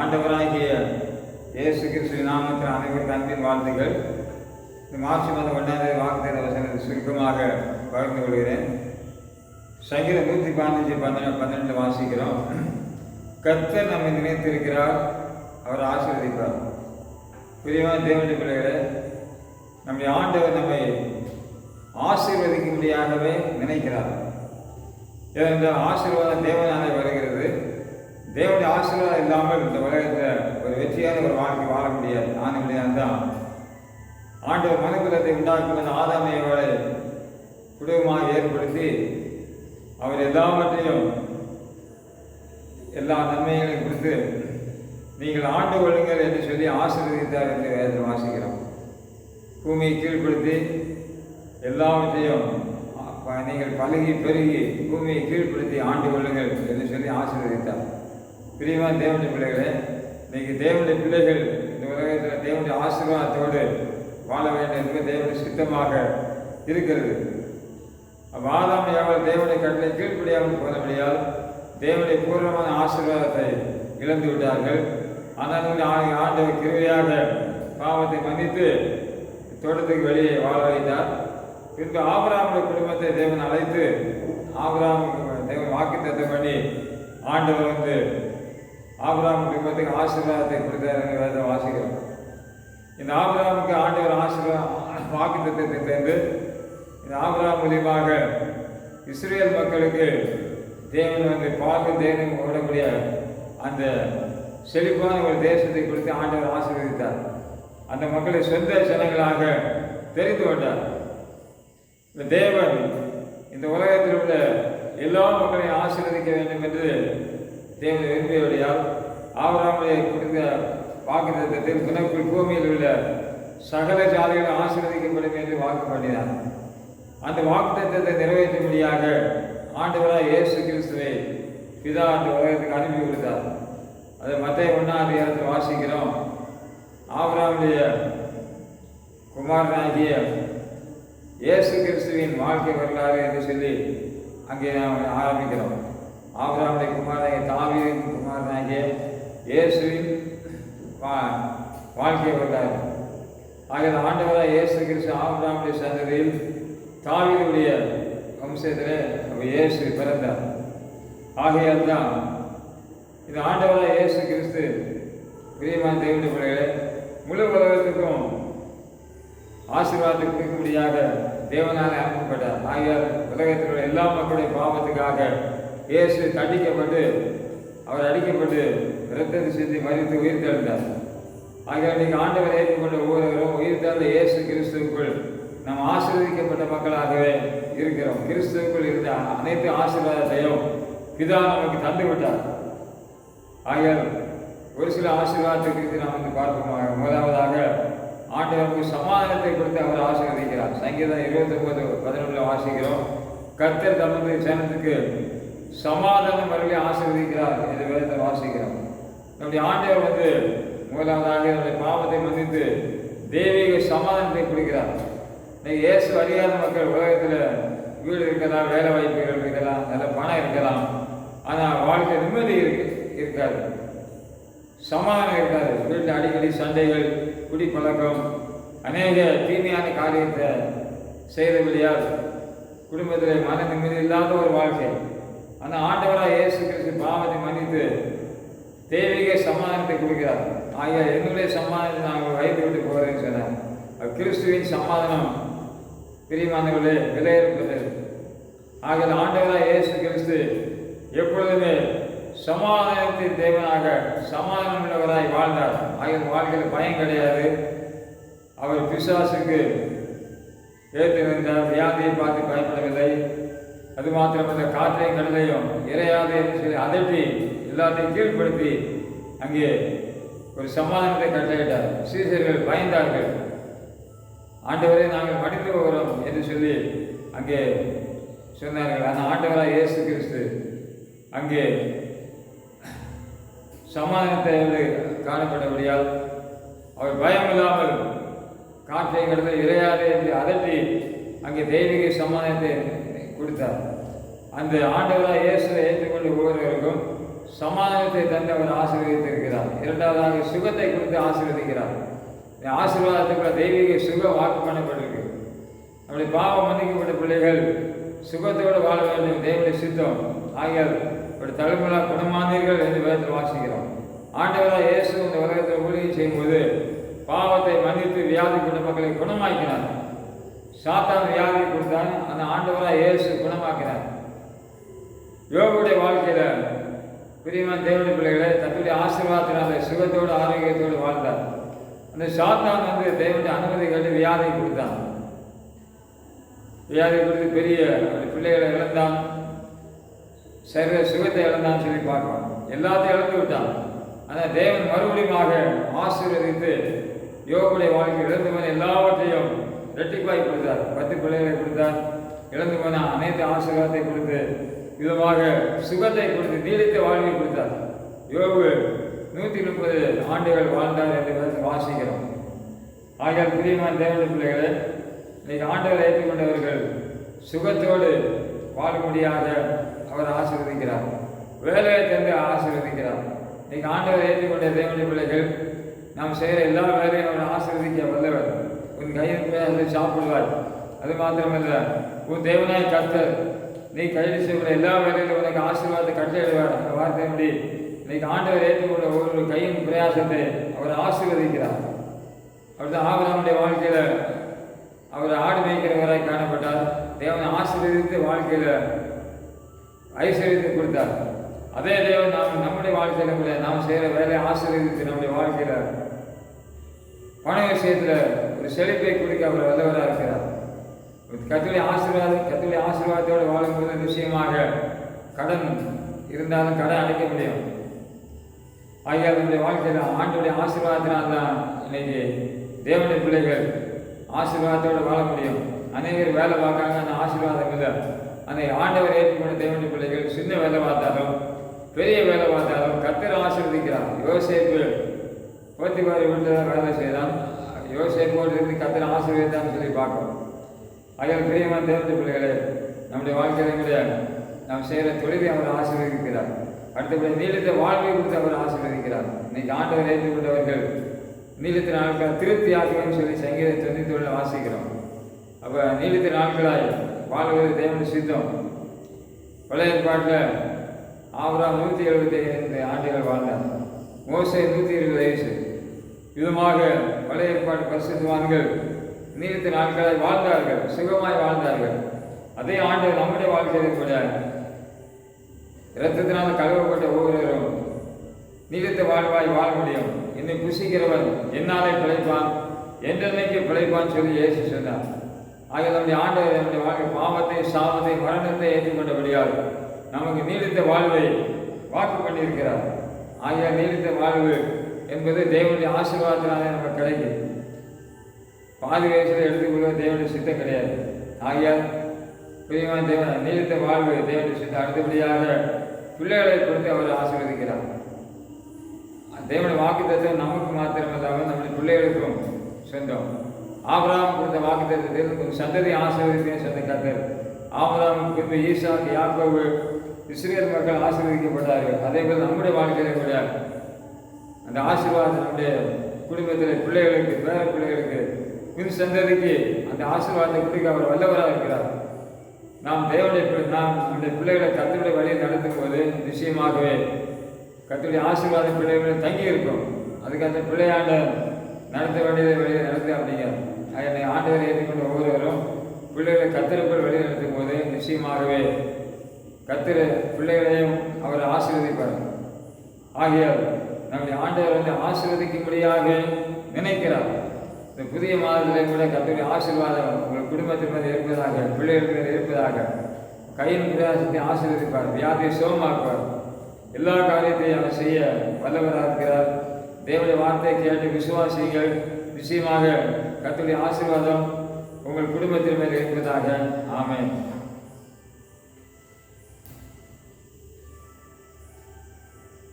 ஆண்டவராகிய இயேசு கிறிஸ்து நாமத்தில் அனைவருக்கு அன்பின் வாழ்த்துகள் இந்த மார்ச் மாதம் ஒன்றாம் தேதி வாக்குத்தேர்த வசனத்தை சுருக்கமாக பகிர்ந்து கொள்கிறேன். சங்கீதம் நூற்றி பதினஞ்சு பன்னெண்டு பன்னெண்டு வாசிக்கிறோம். கர்த்தர் நம்மை நினைத்திருக்கிறார் அவர் ஆசீர்வதிப்பார். பிரியமான தேவனுடைய பிள்ளைகளே நம்முடைய ஆண்டவர் நம்மை ஆசீர்வதிக்கும்படியாகவே நினைக்கிறார். ஏனென்றால் ஆசீர்வாதம் தேவனாலே வருகிறது. தேவனுடைய ஆசீர்வாதம் இல்லாமல் இந்த உலகத்தில் ஒரு வெற்றியான ஒரு வாழ்க்கை வாழ முடியாது. நான் முடியாது தான் ஆண்டவர் மனுக்குலத்தை உண்டாக்கும் ஆதாமையோட குடும்பமாக ஏற்படுத்தி அவர் எல்லாவற்றையும் எல்லா நன்மைகளையும் கொடுத்து நீங்கள் ஆண்டு கொள்ளுங்கள் என்று சொல்லி ஆசீர்வதித்தார் என்று வேதத்தில் வாசிக்கிறோம். பூமியை கீழ்ப்படுத்தி எல்லாவற்றையும் நீங்கள் பழகி பெருகி பூமியை கீழ்ப்படுத்தி ஆண்டு கொள்ளுங்கள் என்று சொல்லி ஆசீர்வதித்தார். பிரியமான தேவனுடைய பிள்ளைகளே இன்னைக்கு தேவனுடைய பிள்ளைகள் இந்த உலகத்தில் தேவனுடைய ஆசீர்வாதத்தோடு வாழ வேண்டும் என்று தேவனுடைய சித்தமாக இருக்கிறது. வாதாமை தேவனை தேவனுடைய கட்டளை கீழ்ப்படியாமல் போனபடியால் தேவனுடைய பூர்வமான ஆசீர்வாதத்தை இழந்து விட்டார்கள். ஆனால் ஆ- ஆண்டவர் கிருவையாக பாவத்தை மன்னித்து தோட்டத்துக்கு வெளியே வாழ வைத்தார். பின்பு ஆபராமுடைய குடும்பத்தை தேவன் அழைத்து ஆபராம தேவன் வாக்குத்தத்தம் பண்ணி ஆண்டவர் வந்து ஆபிரகாம் குடும்பத்துக்கு ஆசீர்வாதத்தை கொடுத்தார் என்று வேதம் வாசிக்கிறோம். இந்த ஆபிராமுக்கு ஆண்டவர் ஆசீர்வாதம் திட்டத்தை தந்து இந்த ஆபிராம் மூலியமாக இஸ்ரேல் மக்களுக்கு தேவன் வந்து பார்த்து தேவனும் ஓடக்கூடிய அந்த செழிப்பான ஒரு தேசத்தை கொடுத்து ஆண்டவர் ஆசீர்வதித்தார். அந்த மக்களை சொந்த ஜனங்களாக தெரிந்து கொண்டார். இந்த தேவன் இந்த உலகத்தில் உள்ள எல்லா மக்களையும் ஆசீர்வதிக்க வேண்டும் என்று தேவன் விரும்பியபடியால் ஆவராமலை குறித்த வாக்குத்தத்தில் துணைக்குள் பூமியில் உள்ள சகல ஜாதிகளும் ஆசீர்வதிக்கப்படும் என்று வாக்கு பண்ணினார். அந்த வாக்குத்தத்தை நிறைவேற்றும்படியாக ஆண்டவராக இயேசு கிறிஸ்துவை பிதா அந்த உலகத்துக்கு அனுப்பி கொடுத்தார். அதை மத்திய ஒன்றாம் அதிகாரத்தில் வாசிக்கிறோம். ஆபிரகாமுடைய குமாரனாகிய இயேசு கிறிஸ்துவின் வாழ்க்கை வரலாறு என்று சொல்லி அங்கே நாம் ஆரம்பிக்கிறோம். ஆபிரகாமுடைய குமாரனாகிய தாவியின் குமாரனாகிய இயேசுவின் வா- வாழ்க்கையை வரலாறு ஆகிய ஆண்டவராக இயேசு கிறிஸ்து ஆபிரகாமுடைய சந்ததியில் தாவீதுடைய வம்சத்தில் இயேசு பிறந்தார். ஆகையால் தான் இந்த ஆண்டவராக இயேசு கிறிஸ்து பிரியமான தேவனுடைய பிள்ளைகளே முழு உலகத்துக்கும் ஆசீர்வாதத்துக்கு கொடுக்கும்படியாக தேவனாக அனுப்பப்பட்டார். ஆகையால் உலகத்தில் உள்ள எல்லா மக்களுடைய பாவத்துக்காக இயேசு தண்டிக்கப்பட்டு அவர் அடிக்கப்பட்டு இரத்தத்தை சிந்தி மறித்து உயிர் தெழுந்தார் ஆகையால் நீங்கள் ஆண்டவர் ஏற்றுக்கொண்ட ஒவ்வொருவரும் உயிர் தெழுந்த இயேசு கிறிஸ்துவுக்குள் நாம் ஆசீர்வதிக்கப்பட்ட மக்களாகவே இருக்கிறோம். கிறிஸ்துவுக்குள் இருந்த அனைத்து ஆசீர்வாதத்தையும் பிதா நமக்கு தந்து விட்டார். ஆகையால் ஒரு சில ஆசீர்வாதத்தை குறித்து நாம் வந்து பார்ப்போம்? முதலாவதாக ஆண்டவருக்கு சமாதானத்தை கொடுத்து அவர் ஆசீர்வதிக்கிறார். சங்கீதம் இருபத்தி ஒன்பது பதினொன்றில் வாசிக்கிறோம். கர்த்தர் தமது சேனத்துக்கு சமாதானம் வரலே ஆசீர்வதிக்கிறார் என்று வேதத்தை வாசிக்கிறோம். நம்முடைய ஆண்டவர் வந்து முதலாவதாக என்னுடைய பாவத்தை மன்னித்து தெய்வீக சமாதானத்தை கொடுக்கிறார். இன்னைக்கு இயேசு அறியாத மக்கள் உலகத்தில் வீடு இருக்கலாம் வேலை வாய்ப்புகள் இருக்கலாம் நல்ல பணம் இருக்கலாம். ஆனால் வாழ்க்கை நிம்மதி இருக்கு இருக்காது. சமாதானம் இருக்காது. வீட்டில் அடிக்கடி சண்டைகள் குடிப்பழக்கம் அநேக தீமையான காரியத்தை செய்தபடியால் குடும்பத்தில் மன நிம்மதி இல்லாத ஒரு வாழ்க்கை. ஆனால் ஆண்டவராக இயேசு கிறிஸ்து பாவத்தை மன்னித்து தெய்வீக சமாதானத்தை கொடுக்கிறார். ஆகிய என்னுடைய சமாதானத்தை நாங்கள் வைத்து விட்டு போகிறேன்னு சொன்னார். கிறிஸ்துவின் சமாதானம். பிரியமானவர்களே விலையேறப்பட்டது ஆகிய ஆண்டவராக இயேசு கிறிஸ்து எப்பொழுதுமே சமாதானத்தின் தேவனாக சமாதானம் உள்ளவராய் வாழ்ந்தார். ஆகிய வாழ்க்கையில் பயம் கிடையாது. அவர் பிசாசுக்கு ஏற்று நின்றார். வியாதியை பார்த்து பயப்படவில்லை. அது மாத்திரமல்ல காற்றையும் கடலையும் இறையாது என்று சொல்லி அதட்டி எல்லாத்தையும் கீழ்ப்படுத்தி அங்கே ஒரு சமாதானத்தை கட்டளையிட்டார். சீசர்கள் பயந்தார்கள். ஆண்டவரை நாங்கள் மடித்து போகிறோம் என்று சொல்லி அங்கே சொன்னார்கள். அந்த ஆண்டவராக இயேசு கிறிஸ்து அங்கே சமாதானத்தை வந்து காணப்பட்டபடியால் அவர் பயம் இல்லாமல் காற்றை கடந்த இறையாறு என்று அதட்டி அங்கே தெய்வீக சமாதானத்தை கொடுத்தார். அந்த ஆண்டவராக இயேசுவை ஏற்றுக்கொண்டு ஒவ்வொருவருக்கும் சமாதானத்தை தந்து அவர் ஆசீர்வதித்திருக்கிறார். இரண்டாவதாக சுகத்தை கொடுத்து ஆசீர்வதிக்கிறார். ஆசீர்வாதத்துக்குள்ள தெய்வீக சுக வாக்கு பண்ணப்பட்டிருக்கு நம்முடைய பாவம் மன்னிக்கப்பட்ட பிள்ளைகள் சுகத்தோடு வாழ வேண்டும். தேவனுடைய சித்தம். ஆகியால் ஒரு தலைமுறை குணமானீர்கள் என்று வேதத்தில் வாசிக்கிறோம். ஆண்டவராக இயேசு இந்த உலகத்தில் ஊழியம் செய்யும்போது பாவத்தை மன்னித்து வியாதி கொண்ட மக்களை குணமாக்கினார். சாத்தான் வியாதி கொடுத்தான். அந்த ஆண்டவராக இயேசு குணமாக்கினார். யோகுடைய வாழ்க்கையில பிரியமான தேவனுடைய பிள்ளைகளை தன்னுடைய ஆசீர்வாதத்தினால சுகத்தோடு ஆரோக்கியத்தோடு வாழ்ந்தார். அந்த சாத்தான் வந்து தேவனுடைய அனுமதி கேட்டு வியாதி கொடுத்தான். வியாதி கொடுத்து பெரிய பிள்ளைகளை இழந்தான். சரீர சுகத்தை இழந்தான்னு சொல்லி பார்க்கலாம் எல்லாத்தையும் இழந்து விட்டான். ஆனால் தேவன் மறுபடியுமாக ஆசீர்வதித்து யோகுடைய வாழ்க்கை இழந்து போன எல்லாவற்றையும் ரெட்டிப்பாய் கொடுத்தார். பத்து பிள்ளைகளை கொடுத்தார். இழந்து போன அனைத்து ஆசீர்வாதத்தை கொடுத்து விதமாக சுகத்தை கொடுத்து நீடித்த வாழ்வை கொடுத்தார். யோகு நூற்றி முப்பது ஆண்டுகள் வாழ்ந்தார் என்று வாசிக்கிறோம். ஆகியால் பிரியமான தேவன பிள்ளைகளை இன்னைக்கு ஆண்டவரை ஏற்றுக்கொண்டவர்கள் சுகத்தோடு வாழ முடியாத அவர் ஆசீர்வதிக்கிறார். வேலையை தந்து ஆசீர்வதிக்கிறார். இன்னைக்கு ஆண்டவரை ஏற்றுக்கொண்ட தேவன பிள்ளைகள் நாம் செய்கிற எல்லா வேலையும் அவர் ஆசீர்வதிக்க வல்லவர். உன் கையில் அதை சாப்பிடுவார். அது மாத்திரமல்ல உன் தேவனாய் கத்தர் நீ கைது செய்கிற எல்லா வேலையிலும் உனக்கு ஆசீர்வாதத்தை கட்டளையிடுவார் அந்த வார்த்தையின்படி இன்னைக்கு ஆண்டவர் ஏற்றுக்கொண்ட ஒவ்வொரு கையும் பிரயாசத்தை அவர் ஆசீர்வதிக்கிறார். அவர் ஆபராமுடைய வாழ்க்கையில அவர் ஆடு மேய்க்கிறவராய் காணப்பட்டார். தேவனை ஆசீர்வதித்து வாழ்க்கையில ஐஸ்வர்யத்தை கொடுத்தார். அதே தேவன் நாம் நம்முடைய வாழ்க்கையில கூட நாம் செய்கிற வேலையை ஆசீர்வதித்து நம்முடைய வாழ்க்கையில பண விஷயத்துல ஒரு செழிப்பை குறிக்க அவர் வல்லவராக இருக்கிறார். கத்துடைய ஆசீர்வாதம் கத்துடைய ஆசீர்வாதத்தோடு வாழும்போது நிச்சயமாக கடன் இருந்தாலும் கடன் அடைக்க முடியும். ஆகியால் நம்முடைய வாழ்க்கையில் ஆண்டுடைய ஆசீர்வாதத்தினால் தான் இன்னைக்கு தேவனுடைய பிள்ளைகள் ஆசீர்வாதத்தோடு வாழ முடியும். அநேகர் வேலை பார்க்காங்க அந்த ஆசீர்வாதம் இல்லை. அந்த ஆண்டவர் ஏற்றுக்கொண்ட தேவனுடைய பிள்ளைகள் சின்ன வேலை பார்த்தாலும் பெரிய வேலை பார்த்தாலும் கத்தர் ஆசீர்வதிக்கிறார். யோசேப்பு போத்திபாரி வீட்டில் வேலை செய்தான். யோசேப்போடு இருந்து கத்தர் ஆசீர்வதித்தான்னு சொல்லி பார்க்கணும் ஆகிய பிரியமான தேவத்தை பிள்ளைகளே நம்முடைய வாழ்க்கையில கிடையாது நாம் செய்கிற தொழிலை அவர் ஆசீர்வதிக்கிறார். அடுத்தபடி நீடித்த வாழ்வை கொடுத்து அவர் ஆசீர்வதிக்கிறார். இன்னைக்கு ஆண்டவர் ஏற்றுக்கொண்டவர்கள் நீடித்த நாட்கள் திருப்தி ஆகும்னு சொல்லி சங்கீத தொண்ணூத்தி தொழில் வாசிக்கிறோம். அப்போ நீடித்த நாட்களாய் வாழ்வது தேவனுடைய சித்தம். பழைய பாட்டில் ஆவராம் நூற்றி எழுபத்தி ஐந்து ஆண்டுகள் வாழ்ந்தார். மோசை நூற்றி இருபது வயசு. விதமாக பழைய ஏற்பாடு பரிசுத்தவான்கள் நீடித்த நாட்களை வாழ்ந்தார்கள் சுகமாய் வாழ்ந்தார்கள். அதே ஆண்டு நம்முடைய வாழ்க்கையில் கூட இரத்தத்தினால் கழுவப்பட்ட ஒவ்வொருவரும் நீடித்த வாழ்வாய் வாழ முடியும். என்னை புசிக்கிறவன் என்னாலே பிழைப்பான் என்றென்னைக்கு பிழைப்பான் சொல்லி இயேசு சொன்னார். ஆக நம்முடைய ஆண்டவர் நம்முடைய வாழ்க்கை பாவத்தை சாபத்தை மரணத்தை ஏற்றுக்கொண்டபடியால் நமக்கு நீடித்த வாழ்வை வாக்கு பண்ணியிருக்கிறார். ஆகிய நீடித்த வாழ்வு என்பது தேவனுடைய ஆசீர்வாதத்தினாலே நமக்கு கிடைக்கும். பாதுகாசில் எடுத்துக்கொள்வது தேவனுடைய சித்தம் கிடையாது. ஆகியால் பிரியமான தேவன் நீடித்த வாழ்வு தேவனுடைய சித்தம் அடுத்தபடியாக பிள்ளைகளை கொடுத்து அவர் ஆசீர்வதிக்கிறார். தேவனுடைய வாக்கு தத்துவம் நமக்கு மாத்திரமல்லாமல் நம்முடைய பிள்ளைகளுக்கும் சொந்தம். ஆபராம் கொடுத்த வாக்கு தத்துவத்தில் ஒரு சந்ததி ஆசீர்வதித்தேன் சொந்த கத்தர் ஆபராம் கொடுத்த ஈசா யாக்கோவு இஸ்ரேல் மக்கள் ஆசீர்வதிக்கப்பட்டார்கள். அதே போல் நம்முடைய வாழ்க்கையில கூட அந்த ஆசீர்வாதம் நம்முடைய குடும்பத்தில் பிள்ளைகளுக்கு பேர பிள்ளைகளுக்கு குரு சந்ததிக்கு அந்த ஆசீர்வாதத்தை கொடுக்க அவர் வல்லவராக இருக்கிறார். நாம் தேவனுடைய நாம் நம்முடைய பிள்ளைகளை கத்துடைய வழியை நடத்தும் போது நிச்சயமாகவே கத்துடைய ஆசீர்வாதம் பிள்ளைகளை தங்கி இருக்கும். அதுக்கு அந்த பிள்ளையாண்ட நடத்த வேண்டியதை வழியை நடத்து அப்படிங்க என்னை ஆண்டவரை ஏற்றுக்கொண்ட ஒவ்வொருவரும் பிள்ளைகளை கத்தருக்குள் வழி நடத்தும் போது நிச்சயமாகவே கத்திர பிள்ளைகளையும் அவர் ஆசீர்வதிப்பார். ஆகியார் நம்முடைய ஆண்டவர் வந்து ஆசீர்வதிக்கும்படியாக நினைக்கிறார். இந்த புதிய மாதத்திலே கூட கத்துடைய ஆசீர்வாதம் உங்கள் குடும்பத்தின் மீது இருப்பதாக பிள்ளைகள் மீது இருப்பதாக கையின் பிரயாசத்தை ஆசீர்வதிப்பார் வியாதியை சுகமாக்குவார். எல்லா காரியத்தையும் அவர் செய்ய வல்லவராக இருக்கிறார். தேவனுடைய வார்த்தையை கேட்டு விசுவாசிகள் நிச்சயமாக கத்துடைய ஆசீர்வாதம் உங்கள் குடும்பத்தின் மேல் இருப்பதாக ஆமேன்.